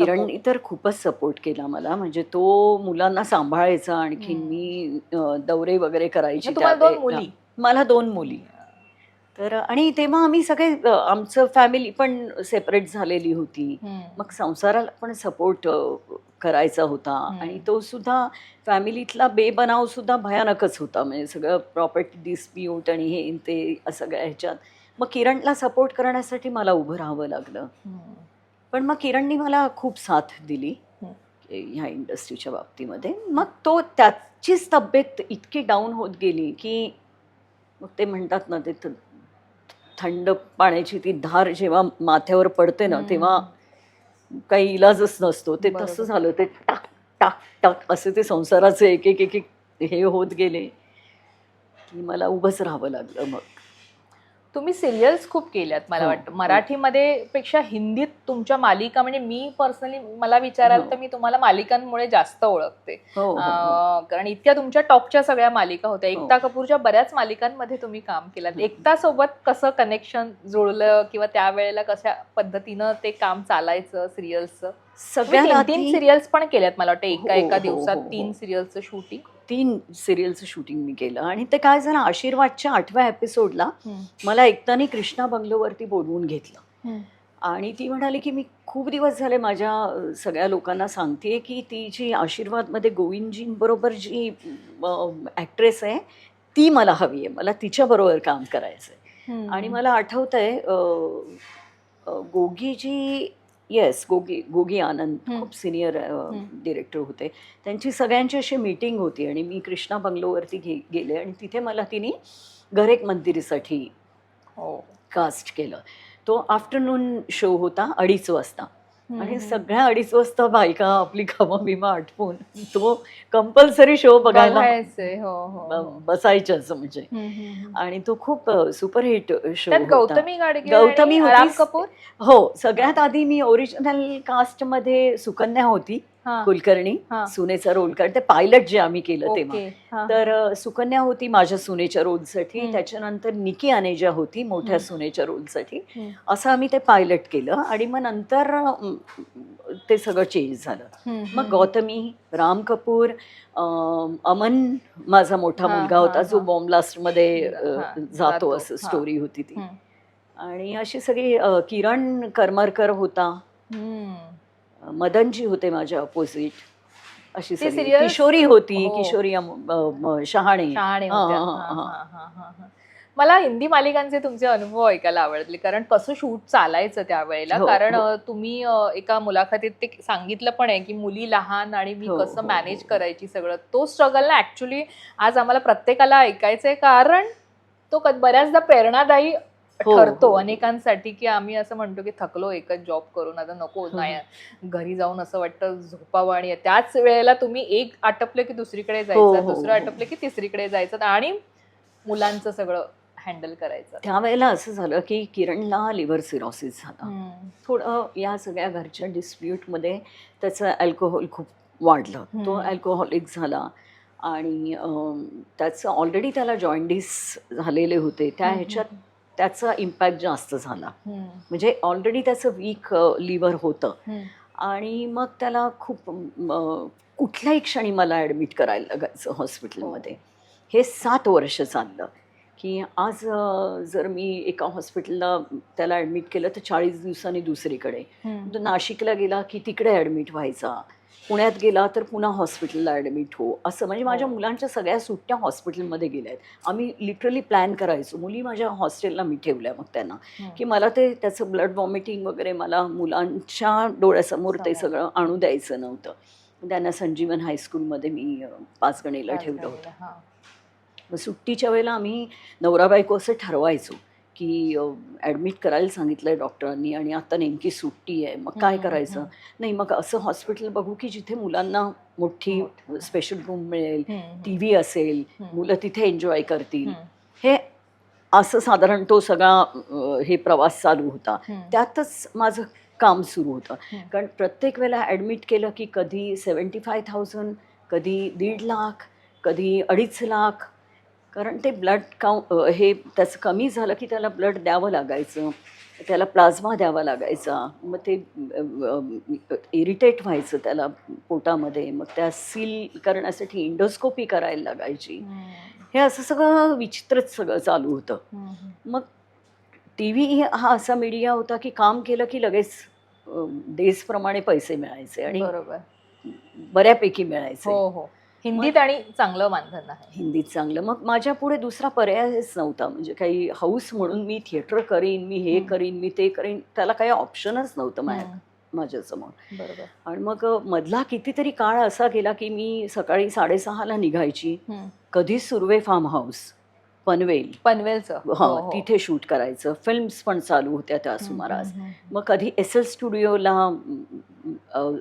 किरणनी तर खूपच सपोर्ट केला मला. म्हणजे तो मुलांना सांभाळायचा हम्म. मी दौरे वगैरे करायची दोन मुली. मला दोन मुली. तर आणि तेव्हा आम्ही सगळे आमचं फॅमिली पण सेपरेट झालेली होती. मग संसाराला पण सपोर्ट करायचा होता. आणि तो सुद्धा फॅमिलीतला बेबनाव सुद्धा भयानकच होता. म्हणजे सगळं प्रॉपर्टी डिस्प्यूट आणि हे ते सगळ्या ह्याच्यात. मग किरणला सपोर्ट करण्यासाठी मला उभं राहावं लागलं. पण मग किरणनी मला खूप साथ दिली. ह्या इंडस्ट्रीच्या बाबतीमध्ये मग तो त्याचीच तब्येत इतकी डाऊन होत गेली की मग ते म्हणतात ना ते थंड पाण्याची ती धार जेव्हा माथ्यावर पडते ना तेव्हा काही इलाजच नसतो ते. तसं झालं ते टाक टाक टाक असे ते संसाराचे एक एक एक एक हे होत गेले की मला उभंच राहावं लागलं मग तुम्ही सिरियल्स खूप केल्यात मला हो, वाटतं. मराठीमध्ये पेक्षा हिंदीत तुमच्या मालिका म्हणजे मी पर्सनली मला विचाराल हो. तर मी तुम्हाला मालिकांमुळे जास्त ओळखते हो कारण इतक्या तुमच्या टॉपच्या सगळ्या मालिका होत्या. एकता कपूरच्या बऱ्याच मालिकांमध्ये तुम्ही काम केलात हं. एकता सोबत कसं कनेक्शन जुळलं किंवा त्यावेळेला कशा पद्धतीनं ते काम चालायचं सिरियल्सचं सगळ्यात तीन सिरियल्स पण केल्यात मला वाटतं एका एका दिवसात. तीन सिरियल्सचं शूटिंग तीन सिरियलचं शूटिंग मी केलं. आणि ते काय झालं आशीर्वादच्या आठव्या एपिसोडला मला एकताने कृष्णा बंगलोवरती बोलवून घेतलं. आणि ती म्हणाली की मी खूप दिवस झाले माझ्या सगळ्या लोकांना सांगते की ती जी आशीर्वादमध्ये गोविंदजींबरोबर जी ॲक्ट्रेस आहे ती मला हवी आहे. मला तिच्याबरोबर काम करायचं आहे आणि मला आठवतं आहे गोगीजी येस गोगी गोगी आनंद हं. खूप सिनियर हं. डिरेक्टर होते त्यांची सगळ्यांची अशी मीटिंग होती आणि मी कृष्णा बंगलोवरती गे गेले आणि तिथे मला तिने घरेक मंदिरीसाठी हो कास्ट केलं तो आफ्टरनून शो होता अडीच वाजता आणि. सगळ्या अडीच वाजता बायका आपली कामं बिमा आटपून तो कंपल्सरी शो बघायला हो हो, हो बसायच्याच म्हणजे. आणि तो खूप सुपरहिट शो गौतमी गौतमी. कपूर हो सगळ्यात आधी मी ओरिजिनल कास्टमध्ये सुकन्या होती हा, कुलकर्णी हा. सुनेचा रोल कारण ते पायलट जे आम्ही केलं तेव्हा ओके हा. तर सुकन्या होती माझ्या सुनेच्या रोलसाठी हम्म. त्याच्यानंतर निकी अनेजा होती मोठ्या हम्म. सुनेच्या रोलसाठी हम्म, असं आम्ही ते पायलट केलं आणि मग नंतर ते सगळं चेंज झालं हम्म, मग हम्म. गौतमी राम कपूर अम, अमन माझा मोठा हा, मुलगा हा, होता जो हा. बॉम्बमध्ये हा, जातो जातो, असं हा. स्टोरी होती ती हम्म, आणि अशी सगळी अ, किरण करमरकर होता हम्म. मदनजी होते माझ्या अपोजिट अशी ते सगळी serials- किशोरी होती हो. किशोरी अम- शहाणे हा. हा, हा, हा. हा, हा, हा, हा. मला हिंदी मालिकांचे तुमचे अनुभव ऐकायला आवडले कारण कसं शूट चालायचं त्यावेळेला हो, कारण हो. अ, तुम्ही अ, एका मुलाखतीत ते सांगितलं पण आहे की मुली लहान आणि मी हो, कसं हो, मॅनेज हो. करायची सगळं तो स्ट्रगल ना ऍक्च्युली आज आम्हाला प्रत्येकाला ऐकायचंय कारण तो बऱ्याचदा प्रेरणादायी ठरतो हो. अनेकांसाठी की आम्ही असं म्हणतो की थकलो एकच जॉब करून आता नको नाही घरी जाऊन असं वाटतं झोपावं आणि त्याच वेळेला तुम्ही एक आटपलं की दुसरीकडे जायचं हो, दुसरं हो. आटपलं की तिसरीकडे जायचं आणि मुलांचं सगळं हँडल करायचं त्यावेळेला असं झालं की किरणला लिव्हर सिरोसिस झाला. थोडं या सगळ्या घरच्या डिस्प्यूटमध्ये त्याचं अल्कोहोल खूप वाढलं तो. अल्कोहोलिक झाला आणि त्याचं ऑलरेडी त्याला जॉईंडिस झालेले होते त्या ह्याच्यात त्याचा इम्पॅक्ट जास्त झाला. म्हणजे ऑलरेडी त्याचं वीक लिव्हर होतं. आणि मग त्याला खूप कुठल्याही क्षणी मला ॲडमिट करायला लागायचं हॉस्पिटलमध्ये हे सात वर्ष चाललं. की आज जर मी एका हॉस्पिटलला त्याला ॲडमिट केलं तर चाळीस दिवसांनी दुसरीकडे. तो नाशिकला गेला की तिकडे ॲडमिट व्हायचा पुण्यात गेला तर पुन्हा हॉस्पिटलला ॲडमिट हो असं म्हणजे माझ्या हो. मुलांच्या सगळ्या सुट्ट्या हॉस्पिटलमध्ये गेल्या आहेत आम्ही लिटरली प्लॅन करायचो मुली माझ्या हॉस्टेलला मी ठेवल्या मग त्यांना. की मला ते त्याचं ब्लड वॉमिटिंग वगैरे मला मुलांच्या डोळ्यासमोर ते. सगळं आणू द्यायचं नव्हतं त्यांना संजीवन हायस्कूलमध्ये मी पाचगणीला ठेवलं होतं. मग सुट्टीच्या वेळेला आम्ही नवरा बायको असं ठरवायचो की ॲडमिट करायला सांगितलं आहे डॉक्टरांनी आणि आता नेमकी सुट्टी आहे मग काय करायचं नाही मग असं हॉस्पिटल बघू की जिथे मुलांना मोठी स्पेशल रूम मिळेल. टी व्ही असेल. मुलं तिथे एन्जॉय करतील. हे असं साधारण तो सगळा हे प्रवास चालू होता. त्यातच माझं काम सुरू होतं. कारण प्रत्येक वेळेला ॲडमिट केलं की कधी सेवन्टी फाय थाउजंड कधी दीड लाख कधी अडीच लाख कारण ते ब्लड काउं हे त्याचं कमी झालं की त्याला ब्लड द्यावं लागायचं. त्याला प्लाझ्मा द्यावा लागायचा. मग ते इरिटेट व्हायचं त्याला पोटामध्ये. मग त्या सील करण्यासाठी इंडोस्कोपी करायला लागायची. हे असं सगळं विचित्रच सगळं चालू होतं. मग टी व्ही हा असा मीडिया होता की काम केलं की लगेच अं, डेजप्रमाणे पैसे मिळायचे आणि बरोबर. बऱ्यापैकी मिळायचे. हो हो. हिंदीत आणि चांगलं मानधन आहे. हिंदीत चांगलं. मग माझ्या पुढे दुसरा पर्यायच नव्हता. म्हणजे काही हाऊस म्हणून मी थिएटर करीन मी हे. करीन मी ते करीन त्याला काही ऑप्शनच नव्हतं माझ्या माझ्यासमोर. बरोबर. आणि मग मधला कितीतरी काळ असा गेला की मी सकाळी साडेसहाला निघायची. कधी सुर्वे फार्म हाऊस पनवेल. पनवेलचं. हा हो, हो. तिथे शूट करायचं. फिल्म्स पण चालू होत्या त्या सुमारास. हम्म, हम्म, मग कधी एस एल स्टुडिओला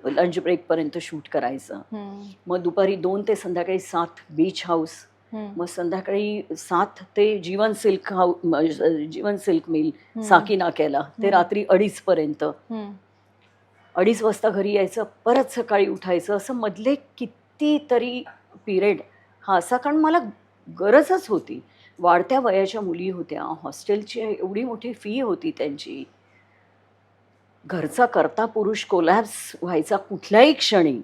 लंच ब्रेकपर्यंत शूट करायचं. हम्म, मग दुपारी दोन ते संध्याकाळी सात बीच हाऊस हम्म, मग संध्याकाळी सात ते जीवन सिल्क हाऊ म- जीवन सिल्क मिल हम्म, साकी नाक्याला ते हम्म. रात्री अडीचपर्यंत हम्म, अडीच वाजता घरी यायचं परत सकाळी उठायचं. असं मधले कितीतरी पिरियड. हा असा कारण मला गरजच होती. वाढत्या वयाच्या मुली होत्या. हॉस्टेलची एवढी मोठी फी होती त्यांची. घरचा करता पुरुष कोलॅप्स व्हायचा कुठल्याही क्षणी.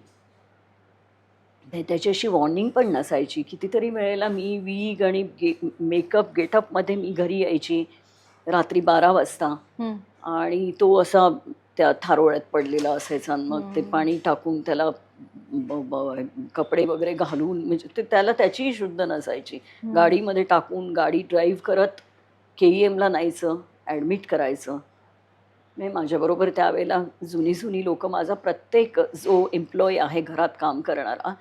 ते- त्याची वॉर्निंग पण नसायची. कितीतरी वेळेला मी वीग आणि गे मेकअप गेटअपमध्ये मी घरी यायची. रात्री बारा वाजता. आणि तो असा त्या थारोळ्यात पडलेला असायचा मग ते. पाणी टाकून त्याला कपडे वगैरे घालून म्हणजे ते त्याला त्याचीही शुद्ध नसायची. गाडीमध्ये टाकून गाडी ड्राईव्ह करत के ई एमला न्यायचं ॲडमिट करायचं नाही माझ्याबरोबर त्यावेळेला जुनी जुनी लोक माझा प्रत्येक जो एम्प्लॉय आहे घरात काम करणारा.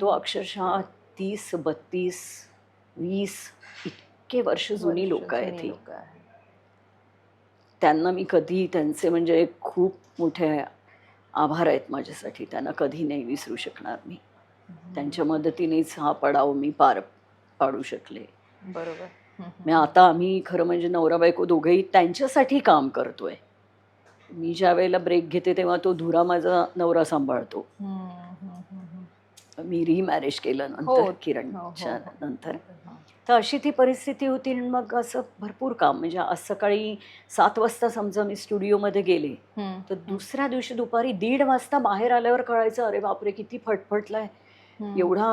तो अक्षरशः तीस बत्तीस वीस इतके वर्ष जुनी लोक आहेत जुनी ही लोकं आहेत. त्यांना मी कधी त्यांचे म्हणजे खूप मोठे आभार आहेत माझ्यासाठी. त्यांना कधी नाही विसरू शकणार मी. त्यांच्या मदतीनेच हा पडाव मी पार पाडू शकले. बरोबर. मी आता आम्ही खरं म्हणजे नवरा बायको दोघेही त्यांच्यासाठी काम करतोय. मी ज्या वेळेला ब्रेक घेते तेव्हा तो धुरा माझा नवरा सांभाळतो हम्म, हम्म, हम्म, हम्म. मी रिमॅरेज केलं हो, नंतर हो, किरणच्या हो. नंतर हा. तर अशी ती परिस्थिती होती आणि मग असं भरपूर काम म्हणजे आज सकाळी सात वाजता समजा मी स्टुडिओमध्ये गेले तर दुसऱ्या दिवशी दुपारी दीड वाजता बाहेर आल्यावर कळायचं अरे बापरे किती फटफटलाय. एवढा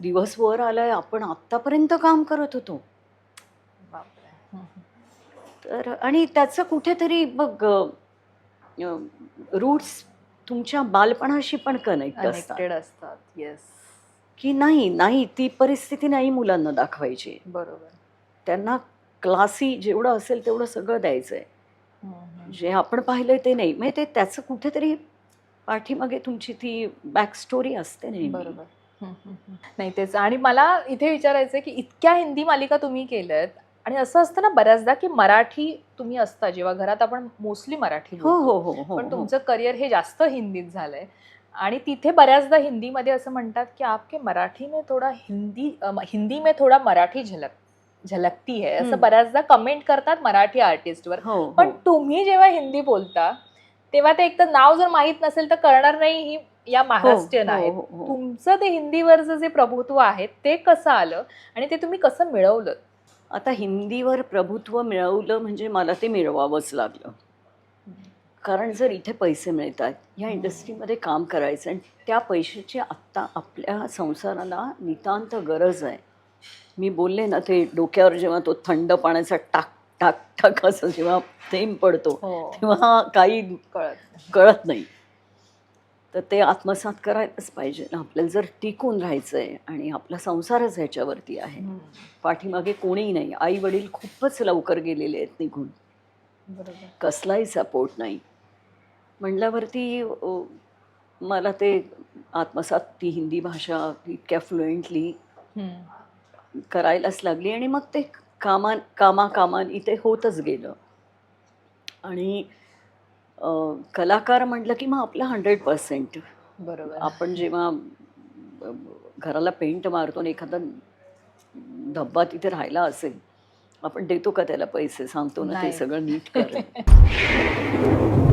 दिवस वर आलाय आपण आत्तापर्यंत काम करत होतो तर आणि त्याचं कुठेतरी मग रूट्स तुमच्या बालपणाशी पण कनेक्ट असतात. कनेक्टेड असतात येस की नाही नाही ती परिस्थिती नाही मुलांना दाखवायची. बरोबर. त्यांना क्लासी जेवढं असेल तेवढं सगळं द्यायचं आहे. जे आपण पाहिलंय ते नाही. म्हणजे ते त्याचं कुठेतरी पाठीमागे तुमची ती बॅक स्टोरी असते नाही बरोबर. नाही तेच. आणि मला इथे विचारायचं की इतक्या हिंदी मालिका तुम्ही केल्यात आणि असं असतं ना बऱ्याचदा की मराठी तुम्ही असता जेव्हा घरात आपण मोस्टली मराठी हो बोलतो. हो हो हो पण हो. तुमचं करिअर हे जास्त हिंदीत झालंय आणि तिथे बऱ्याचदा हिंदीमध्ये असं म्हणतात की आपके मराठी में थोडा हिंदी हिंदी में थोडा मराठी झलक झलकती है असं. बऱ्याचदा कमेंट करतात मराठी आर्टिस्टवर हो पण. तुम्ही जेव्हा हिंदी बोलता तेव्हा ते एक तर नाव जर माहीत नसेल तर कळणार नाही ही या महाराष्ट्रीयन हो, आहेत हो, हो. तुमचं ते हिंदीवरचं जे प्रभुत्व आहे ते कसं आलं आणि ते तुम्ही कसं मिळवलं आता हिंदीवर प्रभुत्व मिळवलं म्हणजे मला ते मिळवावंच लागलं. कारण जर इथे पैसे मिळतात या हम्म. इंडस्ट्रीमध्ये काम करायचं आणि त्या पैशाची आत्ता आपल्या संसाराला नितांत गरज आहे. मी बोलले ना ते डोक्यावर जेव्हा तो थंड पाण्याचा टाक टाक टाक असं जेव्हा थेंब पडतो हो. तेव्हा काही कळत कळत नाही. तर ते आत्मसात करायलाच पाहिजे. ना आपल्याला जर टिकून राहायचं आहे आणि आपला संसारच ह्याच्यावरती आहे. पाठीमागे कोणीही नाही. आई वडील खूपच लवकर गेलेले आहेत निघून. बरोबर. कसलाही सपोर्ट नाही. म्हणल्यावरती मला ते आत्मसात ती हिंदी भाषा इतक्या फ्लुएंटली. करायलाच लागली आणि मग ते कामा कामा कामान इथे होतच गेलं. आणि कलाकार म्हटलं की मग आपलं हंड्रेड पर्सेंट बरोबर. आपण जेव्हा घराला पेंट मारतो आणि एखादा धब्बा तिथे राहिला असेल आपण देतो का त्याला पैसे? सांगतो ना ते. सगळं नीट कर.